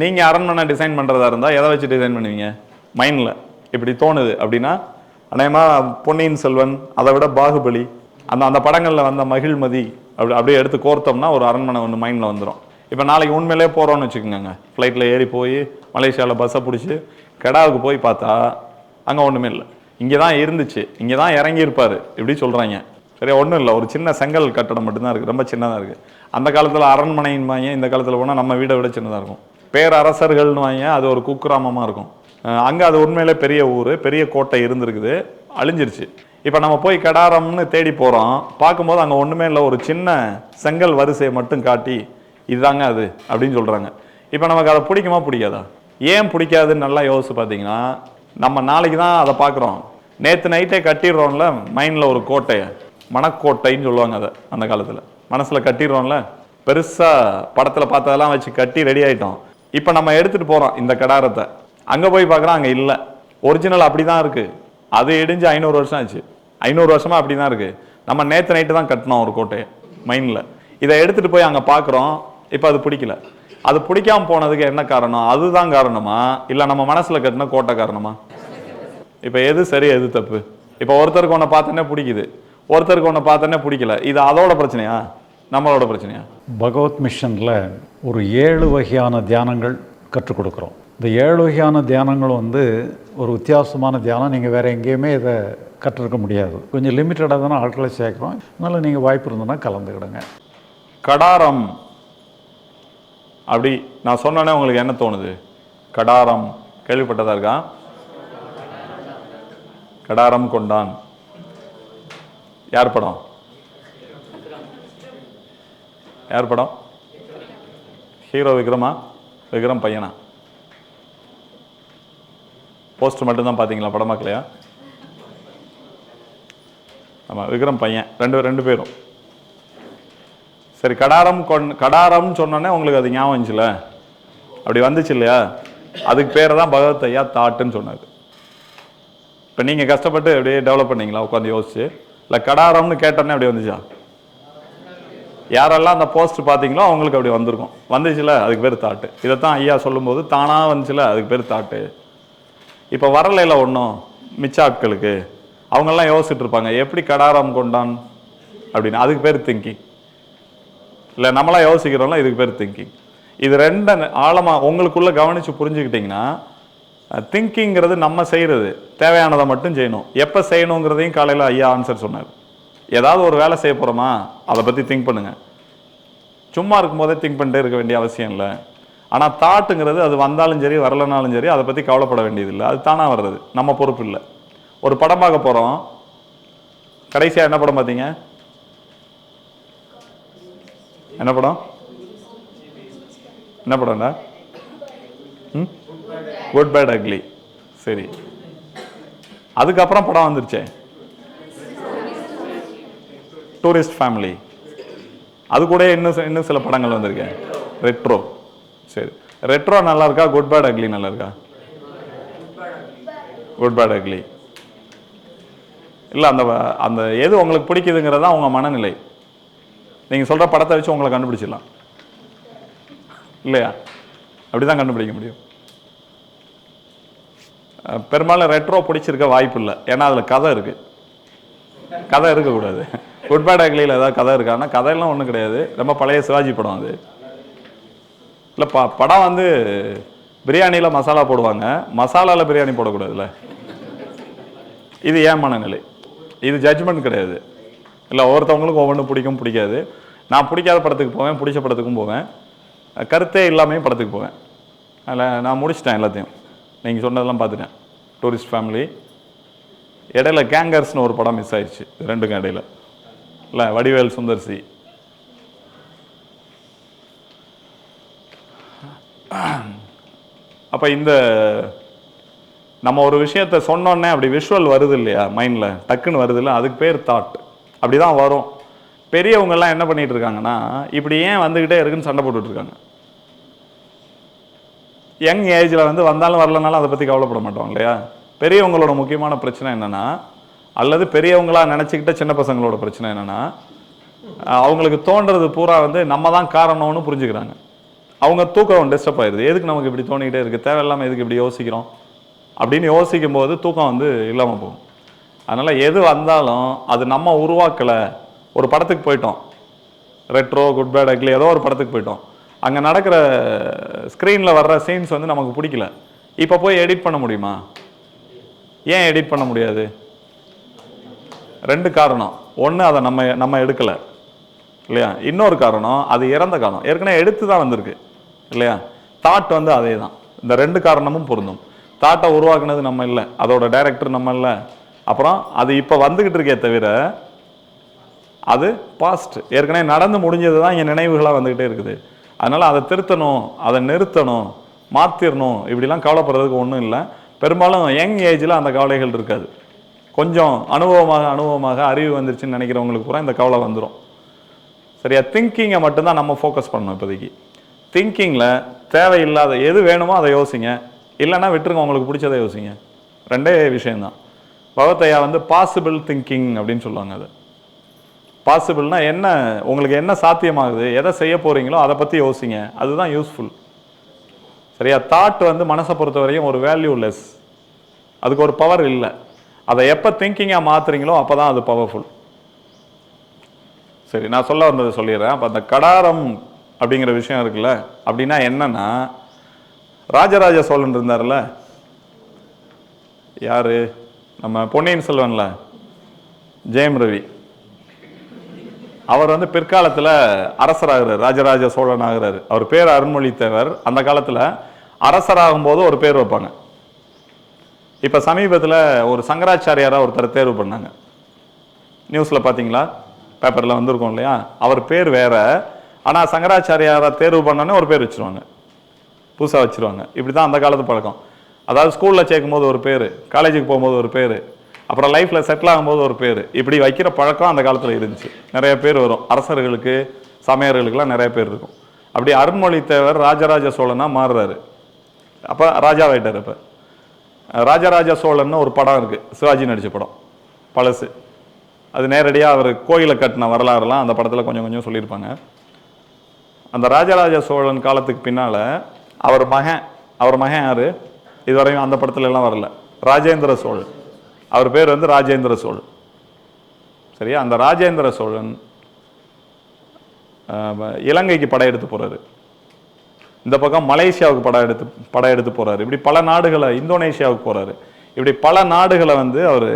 நீங்கள் அரண்மனை டிசைன் பண்ணுறதா இருந்தால் எதை வச்சு டிசைன் பண்ணுவீங்க? மைண்டில் இப்படி தோணுது அப்படின்னா அநேகமாக பொன்னியின் செல்வன் அதை விட பாகுபலி அந்த அந்த படங்களில் வந்த மகிழ்மதி அப்படி அப்படியே எடுத்து கோர்த்தோம்னா ஒரு அரண்மனை ஒன்று மைண்டில் வந்துடும் இப்போ நாளைக்கு உண்மையிலே போகிறோம்னு வச்சுக்கோங்க. ஃப்ளைட்டில் ஏறி போய் மலேசியாவில் பஸ்ஸை பிடிச்சி கெடாவுக்கு போய் பார்த்தா அங்கே ஒன்றுமே இல்லை. இங்கே தான் இருந்துச்சு. இங்கே தான் இறங்கியிருப்பார். இப்படி சொல்கிறாங்க சரியா? ஒன்றும் இல்லை. ஒரு சின்ன செங்கல் கட்டடம் மட்டும்தான் இருக்குது ரொம்ப சின்னதாக இருக்குது அந்த காலத்தில் அரண்மனையின் மையம் இந்த காலத்தில் போனால் நம்ம வீடை விட சின்னதாக இருக்கும். பேரரசர்கள்னு வாங்க அது ஒரு குக்கிராமமாக இருக்கும். அங்கே அது உண்மையிலே பெரிய ஊர் பெரிய கோட்டை இருந்திருக்குது. அழிஞ்சிருச்சு. இப்போ நம்ம போய் கடாரம்னு தேடி போகிறோம் பார்க்கும்போது அங்கே ஒன்றுமே இல்லை ஒரு சின்ன செங்கல் வரிசையை மட்டும் காட்டி இதுதாங்க அது அப்படின்னு சொல்கிறாங்க இப்போ நமக்கு அதை பிடிக்குமா பிடிக்காதா? ஏன் பிடிக்காதுன்னு நல்லா யோசிச்சு பார்த்தீங்கன்னா நம்ம நாளைக்கு தான் அதை பார்க்குறோம். நேற்று நைட்டே கட்டிடுறோம்ல மைண்டில் ஒரு கோட்டையை. மணக்கோட்டைன்னு சொல்லுவாங்க அதை அந்த காலத்தில். மனசில் கட்டிடுறோம்ல. பெருசாக படத்தில் பார்த்ததெல்லாம் வச்சு கட்டி ரெடி ஆகிட்டோம் இப்போ நம்ம எடுத்துகிட்டு போகிறோம் இந்த கடாரத்தை. அங்கே போய் பார்க்குறோம் அங்கே இல்லை. ஒரிஜினல் அப்படி தான் இருக்குது அது இடிஞ்சு ஐநூறு வருஷம் ஆச்சு. ஐநூறு வருஷமாக அப்படி தான் இருக்குது நம்ம நேற்று நைட்டு தான் கட்டினோம் ஒரு கோட்டையை மைண்டில் இதை எடுத்துகிட்டு போய் அங்கே பார்க்குறோம். இப்போ அது பிடிக்கல. அது பிடிக்காம போனதுக்கு என்ன காரணம்? அதுதான் காரணமா? இல்லை நம்ம மனசில் கட்டின கோட்டை காரணமா? இப்போ எது சரி எது தப்பு? இப்போ ஒருத்தருக்கு ஒன்றை பார்த்தோன்னே பிடிக்குது. ஒருத்தருக்கு ஒன்றை பார்த்தோன்னே பிடிக்கல. இது அதோட பிரச்சனையா? நம்மளோட பிரச்சனையா? பகவத் மிஷனில் ஒரு ஏழு வகையான தியானங்கள் கற்றுக் கொடுக்குறோம். இந்த ஏழு வகையான தியானங்கள் வந்து ஒரு வித்தியாசமான தியானம். நீங்கள் வேறு எங்கேயுமே இதை கற்றுருக்க முடியாது. கொஞ்சம் லிமிட்டடாக தானே ஆட்களை சேர்க்குறோம். அதனால் நீங்கள் வாய்ப்பு இருந்ததுன்னா கலந்துக்கிடுங்க. கடாரம். அப்படி நான் சொன்னோன்னே உங்களுக்கு என்ன தோணுது? கடாரம். கேள்விப்பட்டதா இருக்கா? கடாரம் கொண்டான். யார் படம்? யார் படம்? ஹீரோ விக்ரமா? விக்ரம் பையனா? போஸ்டர் மட்டும்தான் பார்த்தீங்களா படமாக்கலையா? ஆமாம் விக்ரம் பையன். ரெண்டு ரெண்டு பேரும். சரி கடாரம் கொண் கடாரம்னு சொன்னோன்னே உங்களுக்கு அது ஞாபகம் வந்துச்சுல? அப்படி வந்துச்சு இல்லையா? அதுக்கு பேர் தான் பகவத் ஐயா தாட்டுன்னு சொன்னார். இப்போ நீங்கள் கஷ்டப்பட்டு அப்படியே டெவலப் பண்ணீங்களா? உட்காந்து யோசிச்சு. இல்லை கடாரம்னு கேட்டோன்னே அப்படியே வந்துச்சா? யாரெல்லாம் அந்த போஸ்ட் பார்த்தீங்களோ அவங்களுக்கு அப்படி வந்திருக்கும். வந்துச்சுல அதுக்கு பேர் தாட்டு. இதை தான் ஐயா சொல்லும்போது தானாக வந்துச்சுல அதுக்கு பேர் தாட்டு. இப்போ வரலைல ஒன்றும் மிச்ச ஆட்களுக்கு அவங்கெல்லாம் யோசிச்சுட்டு இருப்பாங்க எப்படி கடாரம் கொண்டான்? அப்படின்னு. அதுக்கு பேர் திங்கிங் இல்லை நம்மளாம் யோசிக்கிறோம்ல இதுக்கு பேர் திங்கிங் இது ரெண்ட ஆழமாக உங்களுக்குள்ளே கவனித்து புரிஞ்சுக்கிட்டிங்கன்னா திங்கிங்கிறது நம்ம செய்கிறது தேவையானதை மட்டும் செய்யணும். எப்போ செய்யணுங்கிறதையும் காலையில் ஐயா ஆன்சர் சொன்னார். ஏதாவது ஒரு வேலை செய்ய போகிறோமா அதை பற்றி திங்க் பண்ணுங்கள் சும்மா இருக்கும்போதே திங்க் பண்ணிட்டே இருக்க வேண்டிய அவசியம் இல்லை. ஆனால் தாட்டுங்கிறது அது வந்தாலும் சரி வரலனாலும் சரி அதை பற்றி கவலைப்பட வேண்டியதில்லை. அது தானாக வர்றது. நம்ம பொறுப்பு இல்லை. ஒரு படம் பார்க்க போகிறோம் கடைசியாக என்ன படம் பார்த்தீங்க? என்ன படம்? என்ன படம்டா ம்? குட் பேட் அக்லி சரி. அதுக்கப்புறம் படம் வந்துருச்சே. டூரிஸ்ட் ஃபேமிலி அது கூட இன்னும் இன்னும் சில படங்கள் வந்திருக்கேன். ரெட்ரோ சரி. ரெட்ரோ நல்லா இருக்கா? குட் பேட் அக்லி நல்லா இருக்கா? குட் பேட் அக்லி இல்லை அந்த அந்த எது உங்களுக்கு பிடிக்குதுங்கிறதா தான் உங்கள் மனநிலை. நீங்கள் சொல்கிற படத்தை வச்சு உங்களை கண்டுபிடிச்சிடலாம். இல்லையா? அப்படி தான் கண்டுபிடிக்க முடியும். பெரும்பாலும் ரெட்ரோ பிடிச்சிருக்க வாய்ப்பு இல்லை. ஏன்னா அதில் கதை இருக்குது கதை இருக்கக்கூடாது. குட் பேட் அக்லியில் ஏதாவது கதை இருக்கான்னா கதையெல்லாம் ஒன்றும் கிடையாது. ரொம்ப பழைய சிவாஜி படம் அது. இல்லை ப படம் வந்து பிரியாணியில் மசாலா போடுவாங்க. மசாலாவில் பிரியாணி போடக்கூடாதுல்ல. இது ஏன் மனநிலை இது ஜட்ஜ்மெண்ட் கிடையாது. இல்லை ஒவ்வொருத்தவங்களுக்கும் ஒவ்வொன்றும் பிடிக்கும் பிடிக்காது. நான் பிடிக்காத படத்துக்கு போவேன் பிடிச்ச படத்துக்கும் போவேன். கருத்தே இல்லாமையும் படத்துக்கு போவேன். அதில் நான் முடிச்சிட்டேன் எல்லாத்தையும். நீங்கள் சொன்னதெல்லாம் பார்த்துட்டேன். டூரிஸ்ட் ஃபேமிலி இடையில கேங்கர்ஸ்னு ஒரு படம் மிஸ் ஆயிடுச்சு ரெண்டுக்கும் இடையில. இல்லை வடிவேல் சுந்தர்சி. அப்போ இந்த நம்ம ஒரு விஷயத்த சொன்னோன்னே அப்படி விஷுவல் வருது இல்லையா மைண்டில் டக்குன்னு வருது இல்லை அதுக்கு பேர் தாட் அப்படி தான் வரும். பெரியவங்கெல்லாம் என்ன பண்ணிட்டு இருக்காங்கன்னா இப்படி ஏன் வந்துக்கிட்டே இருக்குன்னு சண்டை போட்டுட்டு இருக்காங்க. யங் ஏஜில் வந்து வந்தாலும் வரலனாலும் அதை பற்றி கவலைப்பட மாட்டோம் இல்லையா? பெரியவங்களோட முக்கியமான பிரச்சனை என்னென்னா அல்லது பெரியவங்களாக நினச்சிக்கிட்ட சின்ன பசங்களோட பிரச்சனை என்னென்னா அவங்களுக்கு தோன்றது பூரா வந்து நம்ம தான் காரணம்னு புரிஞ்சுக்கிறாங்க. அவங்க தூக்கம் டிஸ்டர்ப் ஆயிடுது. எதுக்கு நமக்கு இப்படி தோணிக்கிட்டே இருக்குது தேவையில்லாமல் எதுக்கு இப்படி யோசிக்கிறோம்? அப்படின்னு யோசிக்கும் போது தூக்கம் வந்து இல்லாமல் போகும். அதனால் எது வந்தாலும் அது நம்ம உருவாக்கலை. ஒரு படத்துக்கு போயிட்டோம். ரெட்ரோ குட் பேட் அக்லி ஏதோ ஒரு படத்துக்கு போயிட்டோம். அங்கே நடக்கிற ஸ்க்ரீனில் வர்ற சீன்ஸ் வந்து நமக்கு பிடிக்கல. இப்போ போய் எடிட் பண்ண முடியுமா? ஏன் எடிட் பண்ண முடியாது? ரெண்டு காரணம். ஒன்று அதை நம்ம நம்ம எடுக்கலை. இல்லையா? இன்னொரு காரணம் அது இறந்த காரணம். ஏற்கனவே எடுத்து தான் வந்திருக்கு. இல்லையா? தாட் வந்து அதே தான் இந்த ரெண்டு காரணமும் பொருந்தும். தாட்டை உருவாக்குனது நம்ம இல்லை. அதோட டைரக்டர் நம்ம இல்லை. அப்புறம் அது இப்போ வந்துக்கிட்டு இருக்கே தவிர அது பாஸ்ட் ஏற்கனவே நடந்து முடிஞ்சது தான் இங்கே நினைவுகளாக வந்துக்கிட்டே இருக்குது. அதனால் அதை திருத்தணும் அதை நிறுத்தணும் மாற்றிடணும் இப்படிலாம் கவலைப்படுறதுக்கு ஒன்றும் இல்லை. பெரும்பாலும் யங் ஏஜில் அந்த கவலைகள் இருக்காது. கொஞ்சம் அனுபவமாக அனுபவமாக அறிவு வந்துருச்சுன்னு நினைக்கிறவங்களுக்கு பூரா இந்த கவலை வந்துடும் சரியா? திங்கிங்கை மட்டும்தான் நம்ம ஃபோக்கஸ் பண்ணணும் இப்போதைக்கு. திங்கிங்கில் தேவையில்லாத எது வேணுமோ அதை யோசிங்க. இல்லைன்னா விட்டுருங்க உங்களுக்கு பிடிச்சதை யோசிங்க. ரெண்டே விஷயந்தான் பகவத்தையா வந்து பாசிபிள் திங்கிங் அப்படின்னு சொல்லுவாங்க அது. பாசிபிள்னா என்ன உங்களுக்கு என்ன சாத்தியமாகுது எதை செய்ய போகிறீங்களோ அதை பற்றி யோசிங்க. அதுதான் யூஸ்ஃபுல் சரியா? தாட் வந்து மனசை பொறுத்த வரையும் ஒரு வேல்யூலெஸ் அதுக்கு ஒரு பவர் இல்லை. அதை எப்போ திங்கிங்காக மாற்றுறீங்களோ அப்போ தான் அது பவர்ஃபுல் சரி நான் சொல்ல வந்ததை சொல்லிடுறேன். அப்போ அந்த கடாரம் அப்படிங்கிற விஷயம் இருக்குல்ல அப்படின்னா என்னன்னா ராஜராஜ சோழன் இருந்தார்ல யார்? நம்ம பொன்னியின் செல்வன்ல ஜெயம் ரவி. அவர் வந்து பிற்காலத்தில் அரசராகிறார் ராஜராஜ சோழன் ஆகிறார் அவர் பேர் அருண்மொழித்தேவர். அந்த காலத்தில் அரசராகும் போது ஒரு பேர் வைப்பாங்க. இப்போ சமீபத்தில் ஒரு சங்கராச்சாரியாராக ஒருத்தர் தேர்வு பண்ணாங்க. நியூஸில் பார்த்தீங்களா பேப்பரில் வந்திருக்கோம் இல்லையா? அவர் பேர் வேற. ஆனால் சங்கராச்சாரியாராக தேர்வு பண்ணோன்னே ஒரு பேர் வச்சிருவாங்க. புதுசாக வச்சுருவாங்க. இப்படி தான் அந்த காலத்து பழக்கம். அதாவது ஸ்கூலில் சேர்க்கும்போது ஒரு பேர் காலேஜுக்கு போகும்போது ஒரு பேர் அப்புறம் லைஃப்பில் செட்டில் ஆகும்போது ஒரு பேர். இப்படி வைக்கிற பழக்கம் அந்த காலத்தில் இருந்துச்சு. நிறைய பேர் வரும். அரசர்களுக்கு சமையர்களுக்கெல்லாம் நிறைய பேர் இருக்கும். அப்படி அருண்மொழித்தேவர் ராஜராஜ சோழனா மாறுறாரு. அப்போ ராஜாவாயிட்டார் இப்போ ராஜராஜ சோழன் ஒரு படம் இருக்கு. சிவாஜி நடித்த படம். பழசு. அது நேரடியாக அவர் கோயிலை கட்டின வரலாறுலாம் அந்த படத்தில் கொஞ்சம் கொஞ்சம் சொல்லியிருப்பாங்க. அந்த ராஜராஜ சோழன் காலத்துக்கு பின்னால் அவர் மகன் அவர் மகன் யார்? இதுவரையும் அந்த படத்துல எல்லாம் வரல. ராஜேந்திர சோழன். அவர் பேர் வந்து ராஜேந்திர சோழன். சரியா? அந்த ராஜேந்திர சோழன் இலங்கைக்கு படையெடுத்து போகிறாரு இந்த பக்கம் மலேசியாவுக்கு படம் எடுத்து படம் எடுத்து போகிறாரு இப்படி பல நாடுகளை இந்தோனேஷியாவுக்கு போகிறாரு இப்படி பல நாடுகளை வந்து அவர்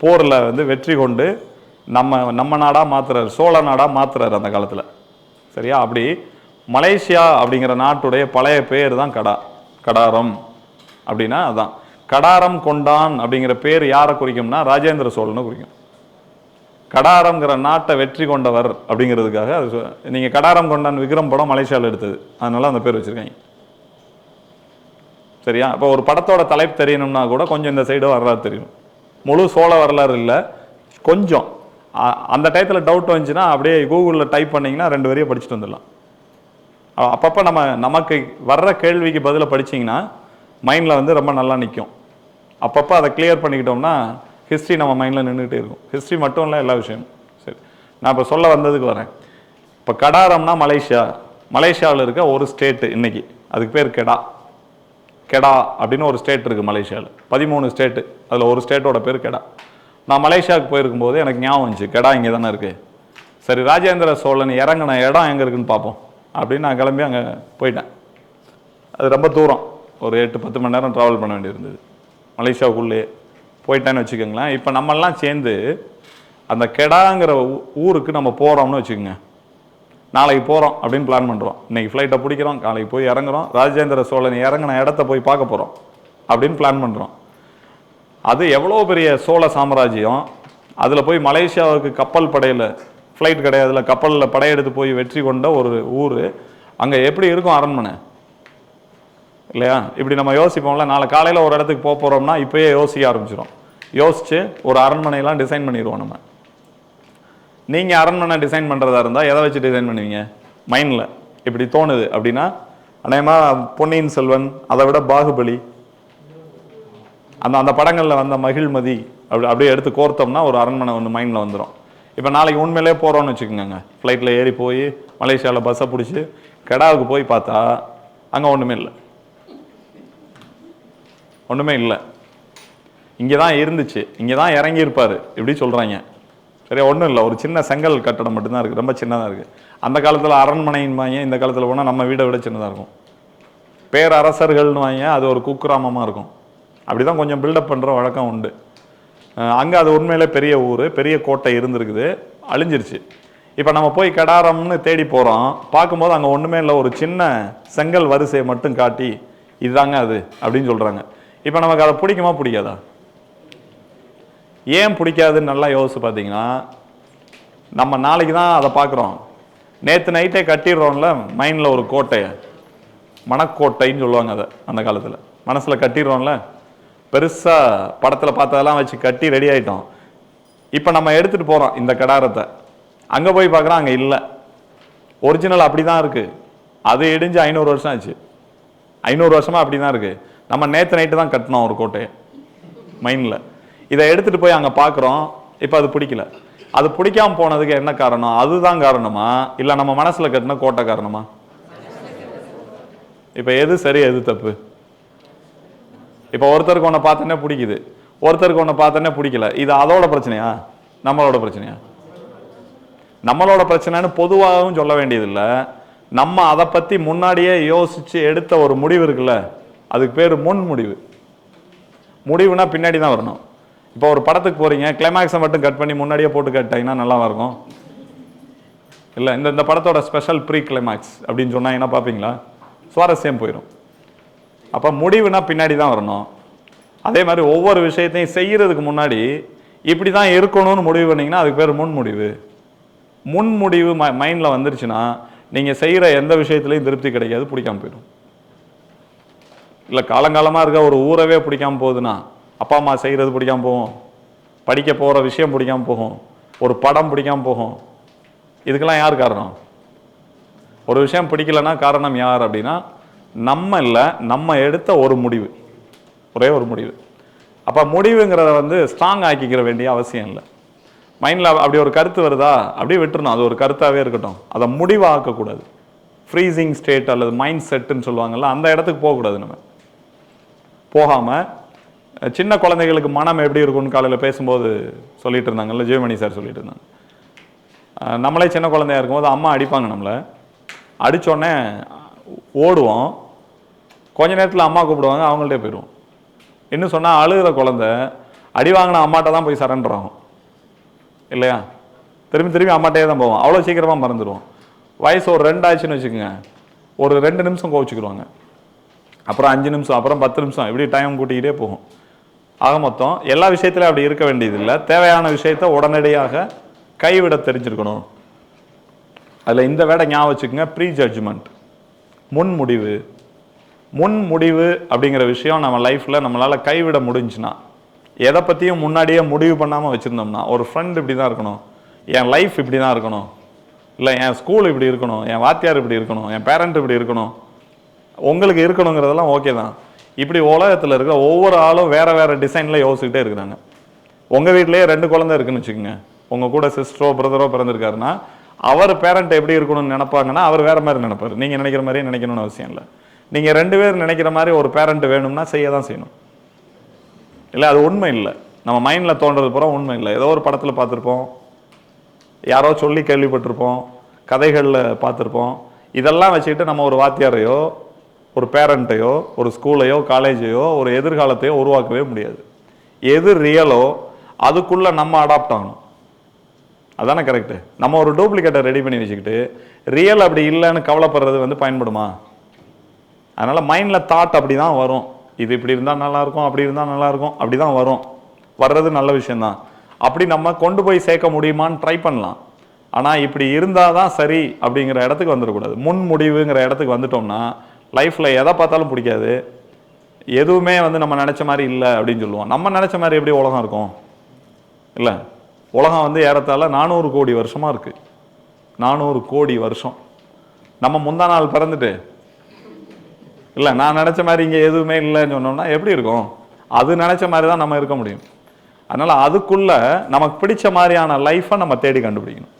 போரில் வந்து வெற்றி கொண்டு நம்ம நம்ம நாடாக மாற்றுறாரு சோழ நாடாக மாத்துறாரு அந்த காலத்தில். சரியா? அப்படி மலேசியா அப்படிங்கிற நாட்டுடைய பழைய பேர் தான் கடா கடாரம் அப்படின்னா அதான். கடாரம் கொண்டான் அப்படிங்கிற பேர் யாரை குறிக்கும்னா ராஜேந்திர சோழனை குறிக்கும். கடாரம்ங்கிற நாட்டை வெற்றி கொண்டவர் அப்படிங்கிறதுக்காக அது நீங்கள் கடாரம் கொண்டான் விக்ரம் படம் மலேசியாவில் எடுத்தது. அதனால அந்த பேர் வச்சிருக்காங்க. சரியா? இப்போ ஒரு படத்தோட தலைப்பு தெரியணும்னா கூட கொஞ்சம் இந்த சைடு வரலாறு தெரியும். முழு சோழ வரலாறு இல்லை. கொஞ்சம். அந்த டயத்தில் டவுட் வந்துச்சுன்னா அப்படியே கூகுளில் டைப் பண்ணிங்கன்னா ரெண்டு வரையும் படிச்சுட்டு வந்துடலாம். அப்பப்போ நம்ம நமக்கு வர்ற கேள்விக்கு பதிலாக படிச்சிங்கன்னா மைண்டில் வந்து ரொம்ப நல்லா நிற்கும் அப்பப்போ அதை கிளியர் பண்ணிக்கிட்டோம்னா ஹிஸ்ட்ரி நம்ம மைண்டில் நின்றுகிட்டே இருக்கும். ஹிஸ்ட்ரி மட்டும் இல்லை எல்லா விஷயமும். சரி. நான் இப்போ சொல்ல வந்ததுக்கு வரேன். இப்போ கடாரம்னா மலேசியா. மலேசியாவில் இருக்க ஒரு ஸ்டேட்டு இன்றைக்கி அதுக்கு பேர் கெடா. கெடா அப்படின்னு ஒரு ஸ்டேட் இருக்குது மலேசியாவில் பதிமூணு ஸ்டேட்டு அதில் ஒரு ஸ்டேட்டோட பேர் கெடா. நான் மலேசியாவுக்கு போயிருக்கும்போது எனக்கு ஞாபகம் வந்துச்சு. கெடா இங்கே தானே இருக்குது சரி ராஜேந்திர சோழன் இறங்கின இடம் எங்கே இருக்குன்னு பார்ப்போம் அப்படின்னு நான் கிளம்பி அங்கே போயிட்டேன். அது ரொம்ப தூரம். ஒரு எட்டு பத்து மணி நேரம் ட்ராவல் பண்ண வேண்டியிருந்தது. மலேசியாவுக்குள்ளேயே. போயிட்டேன்னு வச்சுக்கோங்களேன். இப்போ நம்மெல்லாம் சேர்ந்து அந்த கெடாங்கிற ஊ- ஊருக்கு நம்ம போகிறோம்னு வச்சுக்கோங்க. நாளைக்கு போகிறோம் அப்படின்னு பிளான் பண்ணுறோம் இன்னைக்கு ஃப்ளைட்டை பிடிக்கிறோம் நாளைக்கு போய் இறங்குறோம் ராஜேந்திர சோழன் இறங்கின இடத்த போய் பார்க்க போகிறோம் அப்படின்னு பிளான் பண்ணுறோம் அது எவ்வளோ பெரிய சோழ சாம்ராஜ்யம். அதில் போய் மலேசியாவுக்கு கப்பல் படையில் ஃப்ளைட் கிடையாதுல கப்பலில் படையெடுத்து போய் வெற்றி கொண்ட ஒரு ஊர். அங்கே எப்படி இருக்கும் அரண்மனை? இல்லையா? இப்படி நம்ம யோசிப்போம்ல நாளை காலையில் ஒரு இடத்துக்கு போக போகிறோம்னா இப்போயே யோசிக்க ஆரம்பிச்சிடும் யோசித்து ஒரு அரண்மனையெல்லாம் டிசைன் பண்ணிடுவோம் நம்ம. நீங்கள் அரண்மனை டிசைன் பண்ணுறதா இருந்தால் எதை வச்சு டிசைன் பண்ணுவீங்க? மைண்டில். இப்படி தோணுது அப்படின்னா அநேகமாக பொன்னியின் செல்வன் அதை விட பாகுபலி அந்த அந்த படங்களில் வந்த மகிழ்மதி அப்படி அப்படியே எடுத்து கோர்த்தோம்னா ஒரு அரண்மனை ஒன்று மைண்டில் வந்துடும் இப்போ நாளைக்கு உண்மையிலே போகிறோம்னு வச்சுக்கோங்க. ஃப்ளைட்டில் ஏறி போய் மலேசியாவில் பஸ்ஸை பிடிச்சி கெடாவுக்கு போய் பார்த்தா அங்கே ஒன்றுமே இல்லை. ஒன்றுமே இல்லை. இங்கே தான் இருந்துச்சு. இங்கே தான் இறங்கியிருப்பார். இப்படி சொல்கிறாங்க சரியா? ஒன்றும் இல்லை. ஒரு சின்ன செங்கல் கட்டடம் மட்டும்தான் இருக்குது ரொம்ப சின்னதாக இருக்குது அந்த காலத்தில் அரண்மனைன்பாங்க இந்த காலத்தில் போனால் நம்ம வீடை விட சின்னதாக இருக்கும். பேரரசர்கள்னு வாங்க அது ஒரு குக்கிராமமாக இருக்கும். அப்படி தான் கொஞ்சம் பில்டப் பண்ணுற வழக்கம் உண்டு. அங்கே அது உண்மையிலே பெரிய ஊர் பெரிய கோட்டை இருந்திருக்குது. அழிஞ்சிருச்சு. இப்போ நம்ம போய் கடாரம்னு தேடி போகிறோம் பார்க்கும்போது அங்கே ஒன்றுமே இல்லை. ஒரு சின்ன செங்கல் வரிசையை மட்டும் காட்டி இதுதாங்க அது அப்படின்னு சொல்கிறாங்க இப்போ நமக்கு அதை பிடிக்குமா? பிடிக்காதா? ஏன் பிடிக்காதுன்னு நல்லா யோசிச்சு பார்த்தீங்கன்னா நம்ம நாளைக்கு தான் அதை பார்க்குறோம். நேற்று நைட்டே கட்டிடுறோம்ல மைண்டில் ஒரு கோட்டையை. மணக்கோட்டைன்னு சொல்லுவாங்க அதை அந்த காலத்தில். மனசில் கட்டிடுறோம்ல. பெருசாக படத்தில் பார்த்ததெல்லாம் வச்சு கட்டி ரெடி ஆகிட்டோம் இப்போ நம்ம எடுத்துகிட்டு போகிறோம் இந்த கடாரத்தை. அங்கே போய் பார்க்குறோம் அங்கே இல்லை. ஒரிஜினல் அப்படி தான் இருக்குது அது இடிஞ்சு ஐநூறு வருஷம் ஆச்சு. ஐநூறு வருஷமாக அப்படி தான் இருக்குது நம்ம நேற்று நைட்டு தான் கட்டினோம் ஒரு கோட்டையை மைண்டில் இதை எடுத்துகிட்டு போய் அங்கே பார்க்குறோம் இப்போ அது பிடிக்கல. அது பிடிக்காம போனதுக்கு என்ன காரணம்? அதுதான் காரணமா? இல்லை நம்ம மனசில் கட்டின கோட்டை காரணமா? இப்போ எது சரி எது தப்பு? இப்போ ஒருத்தருக்கு ஒன்றை பார்த்தோன்னே பிடிக்குது. ஒருத்தருக்கு ஒன்றை பார்த்தோன்னே பிடிக்கல. இது அதோட பிரச்சனையா? நம்மளோட பிரச்சனையா? நம்மளோட பிரச்சனைன்னு பொதுவாகவும் சொல்ல வேண்டியதில்லை. நம்ம அதை பற்றி முன்னாடியே யோசித்து எடுத்த ஒரு முடிவு இருக்குல்ல? அதுக்கு பேர் முன் முடிவு. முடிவுனா பின்னாடி தான் வரணும். இப்போ ஒரு படத்துக்கு போறீங்க கிளைமேக்ஸை மட்டும் கட் பண்ணி முன்னாடியே போட்டு கட்டிங்கன்னா நல்லா இருக்கும்? இல்லை இந்த இந்த படத்தோட ஸ்பெஷல் ப்ரீ கிளைமேக்ஸ் அப்படின்னு சொன்னால் என்ன பார்ப்பீங்களா? சுவாரஸ்யம் போயிடும் அப்போ முடிவுனா பின்னாடி தான் வரணும். அதே மாதிரி ஒவ்வொரு விஷயத்தையும் செய்கிறதுக்கு முன்னாடி இப்படி தான் இருக்கணும்னு முடிவு பண்ணிங்கன்னா அதுக்கு பேர் முன் முடிவு. முன் முடிவு ம மைண்டில் வந்துருச்சுன்னா நீங்கள் செய்கிற எந்த விஷயத்துலையும் திருப்தி கிடைக்காது பிடிக்காம போயிடும் இல்லை காலங்காலமாக இருக்க ஒரு ஊரவே பிடிக்காம போகுதுன்னா அப்பா அம்மா செய்கிறது பிடிக்காம போகும். படிக்க போகிற விஷயம் பிடிக்காம போகும். ஒரு படம் பிடிக்காம போகும். இதுக்கெல்லாம் யார் காரணம்? ஒரு விஷயம் பிடிக்கலன்னா காரணம் யார் அப்படின்னா நம்ம இல்லை நம்ம எடுத்த ஒரு முடிவு. ஒரே ஒரு முடிவு. அப்போ முடிவுங்கிறத வந்து ஸ்ட்ராங் ஆக்கிக்கிற வேண்டிய அவசியம் இல்லை. மைண்டில் அப்படி ஒரு கருத்து வருதா? அப்படியே விட்டுறணும். அது ஒரு கருத்தாகவே இருக்கட்டும். அதை முடிவாக்கக்கூடாது. ஃப்ரீசிங் ஸ்டேட் அல்லது மைண்ட் செட்டுன்னு சொல்லுவாங்கள்ல அந்த இடத்துக்கு போகக்கூடாது நம்ம. போகாமல் சின்ன குழந்தைகளுக்கு மனம் எப்படி இருக்கும்னு காலையில் பேசும்போது சொல்லிட்டு இருந்தாங்கல்ல ஜெயமணி சார் சொல்லிட்டு இருந்தாங்க. நம்மளே சின்ன குழந்தையா இருக்கும்போது அம்மா அடிப்பாங்க நம்மளை. அடித்தோடனே ஓடுவோம். கொஞ்ச நேரத்தில் அம்மா கூப்பிடுவாங்க அவங்கள்ட்டே போயிடுவோம். இன்னும் சொன்னால் அழுகிற குழந்தை அடி வாங்கின அம்மாட்ட தான் போய் சரண்டர் ஆகும். இல்லையா? திரும்பி திரும்பி அம்மாட்டே தான் போவோம். அவ்வளோ சீக்கிரமாக மறந்துடுவோம். வயசு ஒரு ரெண்டு ஆச்சுன்னு வச்சுக்கோங்க. ஒரு ரெண்டு நிமிஷம் கோவிச்சுக்கிடுவாங்க. அப்புறம் அஞ்சு நிமிஷம் அப்புறம் பத்து நிமிஷம் இப்படி டைம் கூட்டிக்கிட்டே போகும். ஆக மொத்தம் எல்லா விஷயத்துலையும் அப்படி இருக்க வேண்டியதில்லை. தேவையான விஷயத்த உடனடியாக கைவிட தெரிஞ்சிருக்கணும். அதில் இந்த வேடை ஞாபகம் வச்சுக்கோங்க ப்ரீ ஜட்ஜ்மெண்ட் முன் முடிவு. முன் முடிவு அப்படிங்கிற விஷயம் நம்ம லைஃப்பில் நம்மளால் கைவிட முடிஞ்சுன்னா எதை பற்றியும் முன்னாடியே முடிவு பண்ணாமல் வச்சுருந்தோம்னா ஒரு ஃப்ரெண்ட் இப்படி தான் இருக்கணும். என் லைஃப் இப்படி தான் இருக்கணும். இல்லை என் ஸ்கூல் இப்படி இருக்கணும். என் வாத்தியார் இப்படி இருக்கணும். என் பேரண்ட் இப்படி இருக்கணும். உங்களுக்கு இருக்கணுங்கிறதெல்லாம் ஓகே தான். இப்படி உலகத்தில் இருக்கிற ஒவ்வொரு ஆளும் வேறு வேறு டிசைனில் யோசிச்சுக்கிட்டே இருக்கிறாங்க. உங்கள் வீட்டிலேயே ரெண்டு குழந்தை இருக்குன்னு வச்சுக்கோங்க. உங்கள் கூட சிஸ்டரோ பிரதரோ பிறந்திருக்காருன்னா அவர் பேரண்ட் எப்படி இருக்கணும்னு நினைப்பாங்கன்னா அவர் வேறு மாதிரி நினைப்பார். நீங்கள் நினைக்கிற மாதிரியே நினைக்கணும்னு அவசியம் இல்லை. நீங்கள் ரெண்டு பேர் நினைக்கிற மாதிரி ஒரு பேரண்ட் வேணும்னா செய்ய தான் செய்யணும். இல்லை அது உண்மை இல்லை. நம்ம மைண்டில் தோன்றது பூரா உண்மை இல்லை. ஏதோ ஒரு படத்தில் பார்த்துருப்போம். யாரோ சொல்லி கேள்விப்பட்டிருப்போம். கதைகளில் பார்த்துருப்போம். இதெல்லாம் வச்சுக்கிட்டு நம்ம ஒரு வாத்தியாரையோ ஒரு பேரண்ட்டையோ ஒரு ஸ்கூலையோ காலேஜையோ ஒரு எதிர்காலத்தையோ உருவாக்கவே முடியாது. எது ரியலோ அதுக்குள்ளே நம்ம அடாப்ட் ஆகணும். அதானே கரெக்டு நம்ம ஒரு டூப்ளிகேட்டை ரெடி பண்ணி வச்சுக்கிட்டு ரியல் அப்படி இல்லைன்னு கவலைப்படுறது வந்து பயன்படுமா? அதனால் மைண்டில் தாட் அப்படி தான் வரும். இது இப்படி இருந்தால் நல்லாயிருக்கும் அப்படி இருந்தால் நல்லாயிருக்கும் அப்படி தான் வரும். வர்றது நல்ல விஷயந்தான் அப்படி நம்ம கொண்டு போய் சேர்க்க முடியுமான்னு ட்ரை பண்ணலாம். ஆனால் இப்படி இருந்தால் தான் சரி அப்படிங்கிற இடத்துக்கு வந்துடக்கூடாது. முன் முடிவுங்கிற இடத்துக்கு வந்துட்டோம்னா லைஃப்பில் எதை பார்த்தாலும் பிடிக்காது. எதுவுமே வந்து நம்ம நினச்ச மாதிரி இல்லை அப்படின்னு சொல்லுவோம். நம்ம நினச்ச மாதிரி எப்படி உலகம் இருக்கும்? இல்லை உலகம் வந்து ஏறத்தாழ நானூறு கோடி வருஷமாக இருக்குது நானூறு கோடி வருஷம். நம்ம முந்தா நாள் பிறந்துட்டு. இல்லை நான் நினச்ச மாதிரி இங்கே எதுவுமே இல்லைன்னு சொன்னோம்னா எப்படி இருக்கும்? அது நினச்ச மாதிரி தான் நம்ம இருக்க முடியும். அதனால் அதுக்குள்ள நமக்கு பிடிச்ச மாதிரியான லைஃப்பை நம்ம தேடி கண்டுபிடிக்கணும்.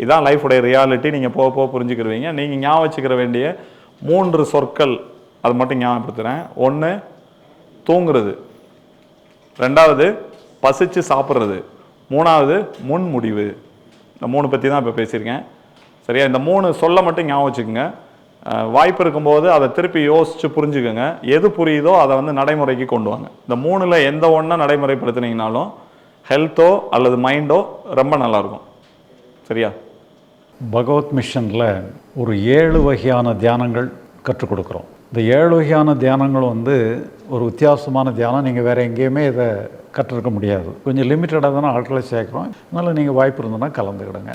இதுதான் லைஃபுடைய ரியாலிட்டி நீங்கள் போக போக புரிஞ்சுக்கிருவீங்க. நீங்கள் ஞாபகம் வச்சுக்கிற வேண்டிய மூன்று சொற்கள் அது மட்டும் ஞாபகப்படுத்துகிறேன் ஒன்று தூங்குறது. ரெண்டாவது பசிச்சு சாப்பிட்றது. மூணாவது முன் முடிவு. இந்த மூணு பற்றி தான் இப்போ பேசியிருக்கேன். சரியா? இந்த மூணு சொல்ல மட்டும் ஞாபகம் வச்சுக்கோங்க. வாய்ப்பு இருக்கும்போது அதை திருப்பி யோசித்து புரிஞ்சுக்கோங்க. எது புரியுதோ அதை வந்து நடைமுறைக்கு கொண்டு வாங்க. இந்த மூணில் எந்த ஒன்றா நடைமுறைப்படுத்துனீங்கனாலும் ஹெல்த்தோ அல்லது மைண்டோ ரொம்ப நல்லாயிருக்கும் சரியா? பகவத் மிஷனில் ஒரு ஏழு வகையான தியானங்கள் கற்றுக் கொடுக்குறோம். இந்த ஏழு வகையான தியானங்கள் வந்து ஒரு வித்தியாசமான தியானம். நீங்கள் வேறு எங்கேயுமே இதை கற்றுருக்க முடியாது. கொஞ்சம் லிமிட்டடாக தானே ஆட்களை சேர்க்குறோம். அதனால் நீங்கள் வாய்ப்பு இருந்ததுன்னா கலந்துக்கிடுங்க.